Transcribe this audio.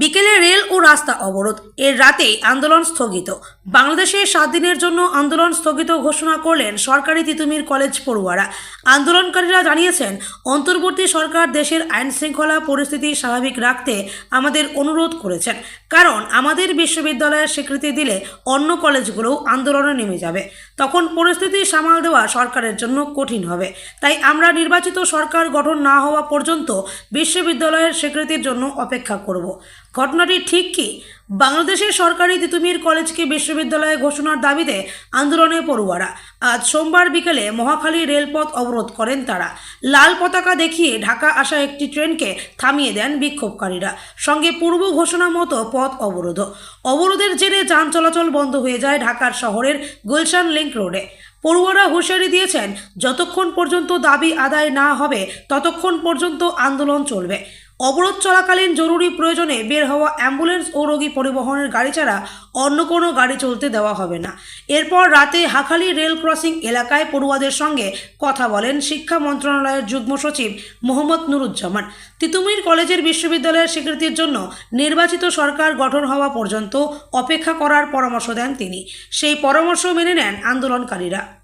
বিকেলে রেল ও রাস্তা অবরোধ। এর রাতেই আন্দোলন স্থগিত। বাংলাদেশে সাত দিনের জন্য আন্দোলন স্থগিত ঘোষণা করলেন সরকারি তিতুমির কলেজ পড়ুয়ারা। আন্দোলনকারীরা জানিয়েছেন, অন্তর্বর্তী সরকার দেশের আইন শৃঙ্খলা পরিস্থিতি স্বাভাবিক রাখতে আমাদের অনুরোধ করেছেন। কারণ আমাদের বিশ্ববিদ্যালয়ের স্বীকৃতি দিলে অন্য কলেজগুলোও আন্দোলনে নেমে যাবে। তখন পরিস্থিতি সামাল দেওয়া সরকারের জন্য কঠিন হবে। তাই আমরা নির্বাচিত সরকার গঠন না হওয়া পর্যন্ত বিশ্ববিদ্যালয়ের স্বীকৃতির জন্য অপেক্ষা করব। ঘটনাটি ঠিক কি? বাংলাদেশের সরকারি তিতুমির কলেজকে বিশ্ববিদ্যালয়ে ঘোষণার দাবিতে আন্দোলনে পড়ুয়ারা। আজ সোমবার বিকেলে মহাখালী রেলপথ অবরোধ করেন তারা। লাল পতাকা দেখিয়ে ঢাকা আসা একটি ট্রেনকে থামিয়ে দেন বিক্ষোভকারীরা। সঙ্গে পূর্ব ঘোষণা মতো পথ অবরোধ অবরোধের জেরে যান চলাচল বন্ধ হয়ে যায় ঢাকার শহরের গুলশান লিংক রোডে। পড়ুয়ারা হুঁশিয়ারি দিয়েছেন, যতক্ষণ পর্যন্ত দাবি আদায় না হবে, ততক্ষণ পর্যন্ত আন্দোলন চলবে। অবরোধ চলাকালীন জরুরি প্রয়োজনে বের হওয়া অ্যাম্বুলেন্স ও রোগী পরিবহনের গাড়ি ছাড়া অন্য কোনো গাড়ি চলতে দেওয়া হবে না। এরপর রাতে হাখালি রেল ক্রসিং এলাকায় পড়ুয়াদের সঙ্গে কথা বলেন শিক্ষা মন্ত্রণালয়ের যুগ্ম সচিব মোহাম্মদ নুরুজ্জামান। তিতুমির কলেজের বিশ্ববিদ্যালয়ের স্বীকৃতির জন্য নির্বাচিত সরকার গঠন হওয়া পর্যন্ত অপেক্ষা করার পরামর্শ দেন তিনি। সেই পরামর্শ মেনে নেন আন্দোলনকারীরা।